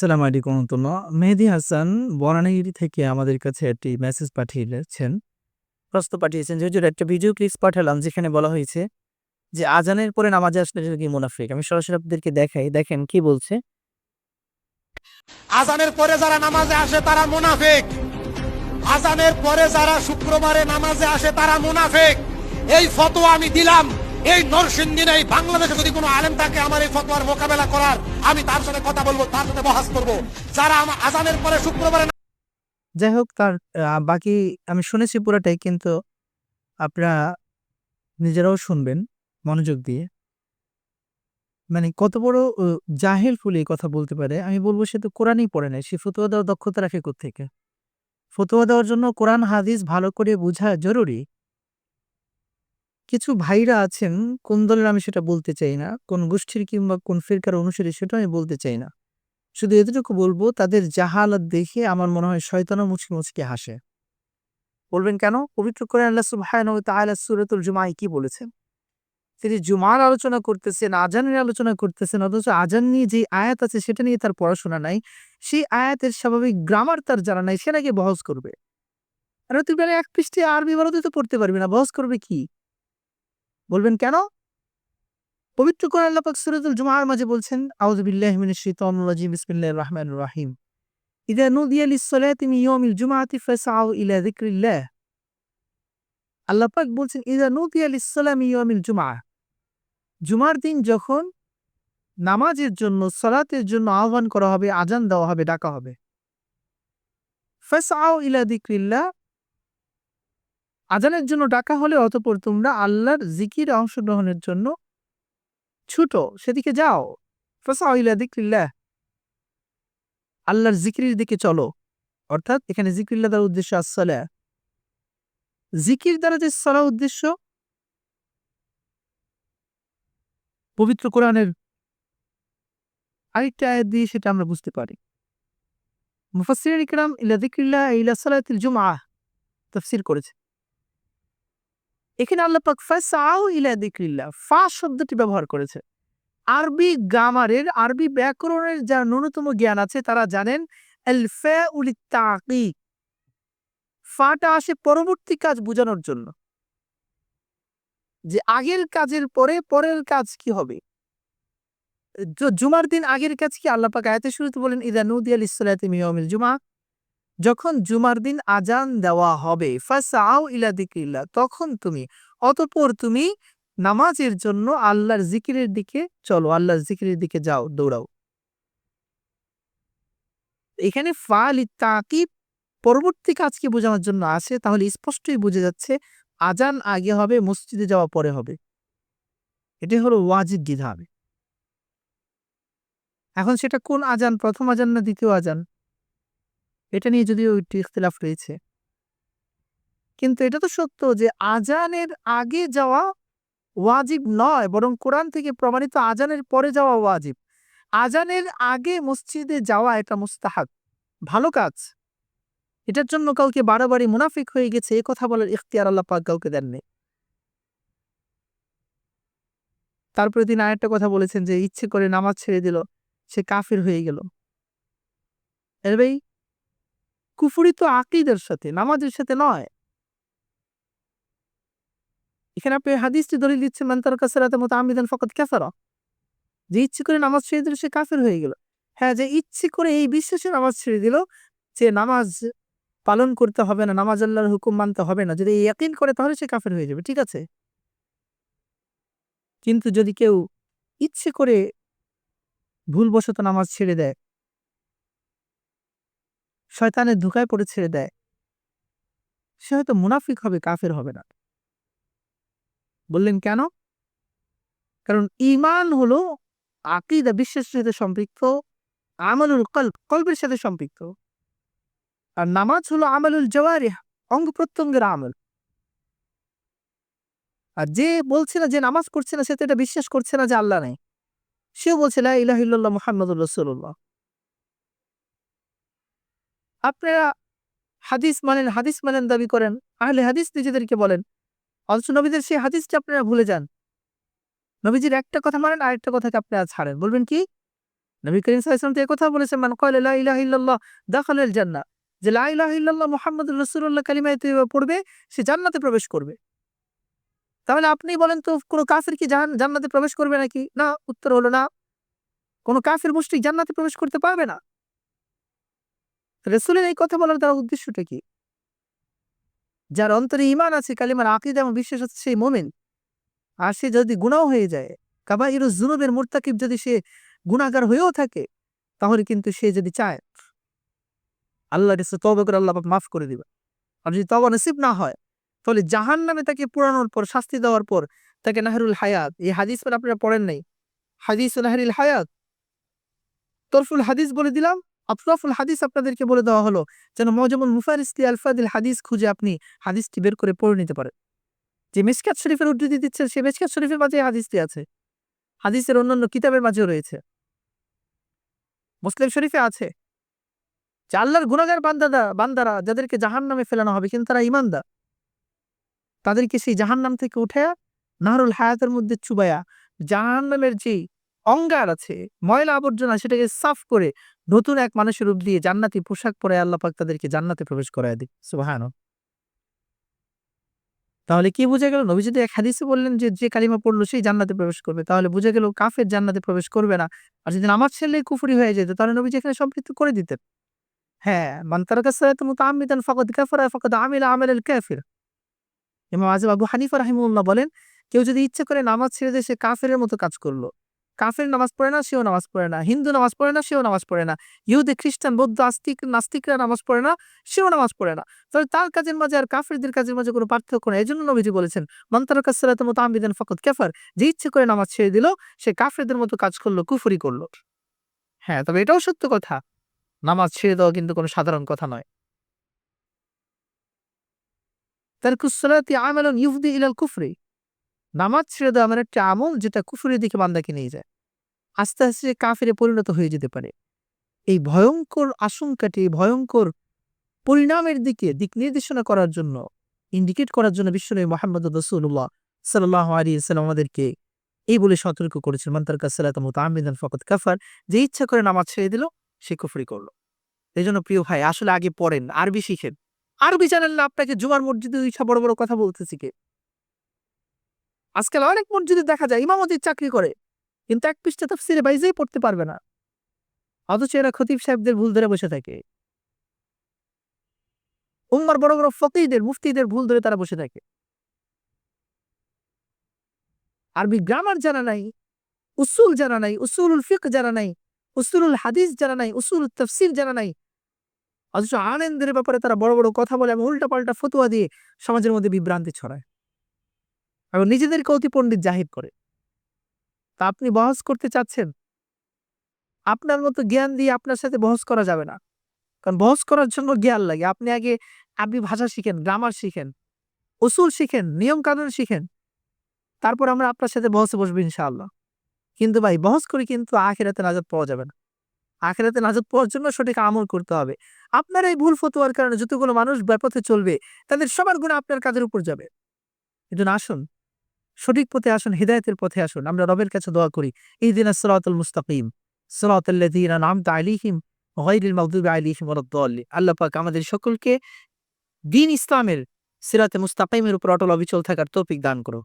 সালাম আলাইকুম রহমতুল্লাহ। মেহেদি হাসান বনানীগিরি থেকে আমাদের কাছে একটি মেসেজ পাঠিয়েছেন। প্রশ্ন পাঠিয়েছেন যে একটা ভিডিও ক্লিপস পাঠালাম যেখানে বলা হয়েছে যে, আজানের পরে নামাজে আসলে কি মুনাফিক? আমি সরাসরি আপনাদেরকে দেখাই। দেখেন কি বলছে। আজানের পরে যারা নামাজে আসে তারা মুনাফিক। আজানের পরে যারা শুক্রবারে নামাজে আসে তারা মুনাফিক। এই ফতোয়া আমি দিলাম। এই নরসিংদীর এই বাংলাদেশে যদি কোনো আলেম থাকে আমার এই ফতোয়ার মোকাবেলা করার, আমি তার সাথে কথা বলব, তার সাথে বহাস করব। যারা আমার আজানের পরে শুক্রবারে যাই হোক, তার বাকি আমি শুনেছি পুরোটাই, কিন্তু আপনারা নিজেরাও শুনবেন মনোযোগ দিয়ে। মানে কত বড় জাহেল ফুলে কথা বলতে পারে। আমি বলব সে তো কোরআনই পড়ে নাই, সে ফতুয়া দেওয়ার দক্ষতা রাখে থেকে ফতোয়া দেওয়ার জন্য কোরআন, হাদিস ভালো করে বোঝা জরুরি। কিছু ভাইরা আছেন, কোন দলের আমি সেটা বলতে চাই না, কোন গোষ্ঠীর কিংবা কোন ফিরকার অনুসারী সেটা আমি বলতে চাই না। শুধু এতটুকু বলব, তাদের জাহালাত দেখে আমার মনে হয় শয়তানও মুচকি মুচকি হাসে। বলবেন কেন? পবিত্র করে আল্লাহ সুবহানাহু ওয়া তাআলা সূরাতুল জুমায় কি বলেছেন? তিনি জুমার আলোচনা করতেছেন আজানের আলোচনা করতেছেন, অথচ আজান নিয়ে যে আয়াত আছে সেটা নিয়ে তার পড়াশোনা নাই, সেই আয়াতের স্বাভাবিক গ্রামার তার জানা নাই, সে নাকি বহস করবে। আর তুই বেলা এক পৃষ্ঠে আরবি ভারতে তো পড়তে পারবি না, বহস করবে কি? বলবেন, কেন? পবিত্র কোরআন জুমার মাঝে বলছেন, আউযু বিল্লাহি মিনাশ শাইতানির রহিম। পাক বলছেন, ইযা নুদিয়া লিস-সালামি ইয়াউমিল জুমার দিন যখন নামাজের জন্য, সালাতের জন্য আহ্বান করা হবে, আজান দেওয়া হবে, ডাকা হবে। ফেস ফাসআউ ইলা যিকরিল্লাহ আজানের জন্য ডাকা হলে অতঃপর তোমরা আল্লাহর জিকির অংশগ্রহণের জন্য ছুটো, সেদিকে যাও। ফাসাউ ইলা যিকরিল্লাহ। আল্লাহর জিকিরের দিকে চলো। অর্থাৎ এখানে জিকিরিল্লাহ দ্বারা উদ্দেশ্য আসসালা জিকির দ্বারা যে সলা উদ্দেশ্য পবিত্র কোরআনের আরেকটা আয়াত দিয়ে সেটা আমরা বুঝতে পারি। মুফাসসির ইকরাম ইলা যিকরিল্লাহ ইলা সালাতিল জুমআহ, তফসির করেছে। এখানে আল্লাহ পাক ফাসাউ ইলা যিকরিল্লাহ, ফা শব্দটি ব্যবহার করেছে। আরবি গামারের আরবি ব্যাকরণের যার ন্যূনতম জ্ঞান আছে, তারা জানেন ফাটা আসে পরবর্তী কাজ বোঝানোর জন্য। যে আগের কাজের পরে পরের কাজ কি হবে? জুমার দিন আগের কাজ কি? আল্লাহ পাক আয়াতে শুরুতে বলেন, ইদা নুদি আল ইসলাতি মিয়ামিল জুমা যখন জুমার দিন আজান দেওয়া হবে, ফাসাউ ইলা দিকিল্লাহ তখন তুমি, অতঃপর তুমি নামাজের জন্য আল্লাহর জিকিরের দিকে চলো, আল্লাহর জিকিরের দিকে যাও, দৌড়াও। এখানে ফাল তাকিব পরবর্তী কাজকে বোঝানোর জন্য আসে তাহলে স্পষ্টই বোঝা যাচ্ছে, আজান আগে হবে, মসজিদে যাওয়া পরে হবে। এটাই হলো ওয়াজিব বিধান এখন সেটা কোন আজান? প্রথম আজান না দ্বিতীয় আজান? এটা নিয়ে যদিও একটু ইখতিলাফ রয়েছে। কিন্তু এটা তো সত্য যে আজানের আগে যাওয়া ওয়াজিব নয়, বরং কোরআন থেকে প্রমাণিত আজানের পরে যাওয়া ওয়াজিব। আজানের আগে মসজিদে যাওয়া এটা মুস্তাহাব, ভালো কাজ। এটার জন্য কাউকে বাড়াবাড়ি মুনাফিক হয়ে গেছে, এ কথা বলার ইখতিয়ার আল্লাহ পাক কাউকে দেননি। তারপরে তিনি আরেকটা কথা বলেছেন যে, ইচ্ছে করে নামাজ ছেড়ে দিল, সে কাফির হয়ে গেল। এর ভাই কুফুরি তো আকিদের সাথে, নামাজের সাথে নয়। এখানে আপনি হাদিসটি দলিল দিচ্ছেন মান্তার কাসারাতে মতো আমিদান ফকত কাফারা। যে ইচ্ছে করে নামাজ ছেড়ে দিল, সে কাফের হয়ে গেল। হ্যাঁ যে ইচ্ছে করে এই বিশ্বাসে নামাজ ছেড়ে দিল, যে নামাজ পালন করতে হবে না, নামাজ আল্লাহর হুকুম মানতে হবে না। যদি ইয়াকিন করে, তাহলে সে কাফের হয়ে যাবে, ঠিক আছে? কিন্তু যদি কেউ ইচ্ছে করে ভুলবশত নামাজ ছেড়ে দেয় শয়তানের ধোকায় পড়ে ছেড়ে দেয়। সে হয়তো মুনাফিক হবে, কাফের হবে না। বললেন, কেন? কারণ ইমান হলো আকিদা বিশ্বাসের সাথে সম্পৃক্ত আমলুল কল্প কল্পের সাথে সম্পৃক্ত। আর নামাজ হলো আমলুল জওয়ারি অঙ্গ প্রত্যঙ্গের আমল। আর যে বলছে না যে নামাজ করছে না, সে তো এটা বিশ্বাস করছে না যে আল্লাহ নেই। সেও বলছে না ইলাহিল্লাহ মোহাম্মদুর রসুল্লাহ আপনারা হাদিস মানেন হাদিস মানেন দাবি করেন। আহলে হাদিস নিজেদেরকে বলেন। অথচ নবীদের সেই হাদিসটা আপনারা ভুলে যান। নবীজির একটা কথা মানেন, আরেকটা কথাকে আপনারা ছাড়েন। বলবেন কি? নবী করিম সাল্লাল্লাহু আলাইহি কথা বলেছেন, মান লা ইলাহা ইল্লাল্লাহ দাখালাল জান্নাহ। যে লা ইলাহা ইল্লাল্লাহ মুহাম্মাদুর রাসূলুল্লাহ কালিমা পড়বে, সে জান্নাতে প্রবেশ করবে। তাহলে আপনি বলেন তো, কোনো কাফের কি জান্নাতে প্রবেশ করবে নাকি? না, উত্তর হলো না। কোনো কাফের মুশরিক জান্নাতে প্রবেশ করতে পারবে না। রাসূলের এই কথা বলার তার উদ্দেশ্যটা কি? যার অন্তরে ঈমান আছে, কালিমার আকীদা এবং বিশ্বাস আছে সেই মুমিন। আর সে যদি গুনাহ হয়ে যায় কাবাইরুজ যুনুবের মুরতাকিব যদি সে গুনাহগার হয়েও থাকে, তাহলে কিন্তু সে যদি চায়, আল্লাহর কাছে তওবা করে আল্লাহ মাফ করে দিবে। আর যদি তওবা নসিব না হয়, তাহলে জাহান্নামে তাকে পুরানোর পর, শাস্তি দেওয়ার পর তাকে নাহরুল হায়াত। এই হাদিস আপনারা পড়েন নাই? হাদিস নাহরুল হায়াত। তরফুল হাদিস বলে দিলাম আফরাফুল হাদিস আপনাদেরকে বলে দেওয়া হলো যেন মজমুল মুফারিসলি আলফাদিল হাদিস খুঁজে আপনি হাদিসটি বের করে পড়ে নিতে পারেন। যে মিসকাত শরীফের উদ্ধৃতি দিচ্ছে, সে মিসকাত শরীফের মাঝে হাদিসটি আছে। হাদিসের অন্যান্য কিতাবের মাঝেও রয়েছে। মুসলিম শরীফে আছে, যে আল্লাহর গুনাগার বান্দাদা, বান্দারা যাদেরকে জাহান নামে ফেলানো হবে কিন্তু তারা ইমানদার তাদেরকে সেই জাহান নাম থেকে উঠে নাহরুল হায়াতের মধ্যে চুবায়া জাহান নামের যে অঙ্গার আছে, ময়লা আবর্জনা সেটাকে সাফ করে নতুন এক মানুষের রূপ দিয়ে জান্নাতি পোশাক পরে আল্লাহ পাক তাদেরকে জান্নাতে প্রবেশ করায় দিই সুবাহান তাহলে কি বোঝা গেল? নবী যদি এক হাদিসে বললেন যে যে কালিমা পড়ল সেই জান্নাতে প্রবেশ করবে। তাহলে বোঝা গেল কাফের জান্নাতে প্রবেশ করবে না। আর যদি নামাজ ছেলে কুফরি হয়ে যেত, তাহলে নবী যেখানে সম্পৃক্ত করে দিতেন। হ্যাঁ মান্তারাকা সালাত মুতাআম্মিদান ফাকাদ কাফারা, ফাকাদ আমিলা আমালাল কাফির। ইমাম আজম আবু হানিফা রাহিমুল্লাহ বলেন, কেউ যদি ইচ্ছে করে নামাজ ছেড়ে সে কাফের মতো কাজ করল। কাফের নামাজ পড়ে না, সেও নামাজ পড়ে না। হিন্দু নামাজ পড়ে না, সেও নামাজ পড়ে না। ইহুদি, খ্রিস্টান, বৌদ্ধ, আস্তিক, নাস্তিকরা নামাজ পড়ে না, সেও নামাজ পড়ে না। তাহলে তার কাজের মাঝে আর কাফেরদের কাজের মাঝে কোনো পার্থক্য নেই। এই জন্য নবীজি বলেছেন মন্তার কাসালাত মতো আমিদান ফকত কাফার। যে ইচ্ছে করে নামাজ ছেড়ে দিল, সে কাফেরদের মতো কাজ করল, কুফরি করল। হ্যাঁ তবে এটাও সত্য কথা। নামাজ ছেড়ে দেওয়া কিন্তু কোনো সাধারণ কথা নয়। তারকুসলাতি আমালন ইউফদি ইলাল কুফরি। নামাজ ছেড়ে দেওয়া আমার একটা আমল যেটা কুফুরের দিকে বান্দাকে নিয়ে যায়। আস্তে আস্তে কাফিরে পরিণত হয়ে যেতে পারে। এই ভয়ঙ্কর আশঙ্কাটি ভয়ঙ্কর পরিণামের দিকে দিক নির্দেশনা করার জন্য ইন্ডিকেট করার জন্য বিশ্বনবী মোহাম্মদ রসুল্লাহ সাল্লাহ আলী সাল্লাম আমাদেরকে এই বলে সতর্ক করেছেন মান্তার কাসালাত আমিদান ফকত কাফার যে ইচ্ছা করে নামাজ ছেড়ে দিল, সে কুফরি করল। এই জন্য প্রিয় ভাই, আসলে আগে পড়েন, আরবি শিখেন। আরবি জানেন না, আপনাকে জুমার মসজিদে ইচ্ছা বড় বড় কথা বলতেছি কে? আজকাল অনেক মসজিদে দেখা যায় ইমামতির চাকরি করে, কিন্তু এক পৃষ্ঠা তাফসিরে বাইজেই পড়তে পারবে না। অথচ এরা খতিব সাহেবদের ভুল ধরে বসে থাকে। উম্মার বড় বড় ফকিদের মুফতিদের ভুল ধরে তারা বসে থাকে। আরবি গ্রামার জানা নাই, উসুল জানা নাই, উসুলুল ফিক জানা নাই, উসুলুল হাদিস জানা নাই উসুল তফসির জানা নাই। অথচ আনন্দের ব্যাপারে তারা বড় বড় কথা বলে এবং উল্টা পাল্টা ফতুয়া দিয়ে সমাজের মধ্যে বিভ্রান্তি ছড়ায়। এবং নিজেদেরকে অতি পণ্ডিত জাহির করে। তা আপনি বহস করতে চাচ্ছেন? আপনার মতো জ্ঞান দিয়ে আপনার সাথে বহস করা যাবে না। কারণ বহস করার জন্য জ্ঞান লাগে। আপনি আগে, আপনি ভাষা শিখেন গ্রামার শিখেন, উসুল শিখেন নিয়ম কানুন শিখেন। তারপর আমরা আপনার সাথে বহসে বসবো ইনশাআল্লাহ। কিন্তু ভাই, বহস করে কিন্তু আখেরাতে নাজাত পাওয়া যাবে না। আখেরাতে নাজাত পাওয়ার জন্য সঠিক আমল করতে হবে। আপনার এই ভুল ফতোয়ার কারণে যতগুলো মানুষ ব্যাপথে চলবে, তাদের সবার গুণ আপনার কাজের উপর যাবে। এই আসুন। সঠিক পথে আসুন, হৃদায়তের পথে আসুন। আমরা রবের কাছে দোয়া করি এই দিন সরাতুল মুস্তাকিম আলাইহিম গায়রিল মাগদুবি আলাইহিম ওয়ালাদ-দাল্লিন আল্লাহ পাক আমাদের সকলকে দিন ইসলামের সিরাতে মুস্তাকিমের উপর অটল অবিচল থাকার তৌফিক দান করো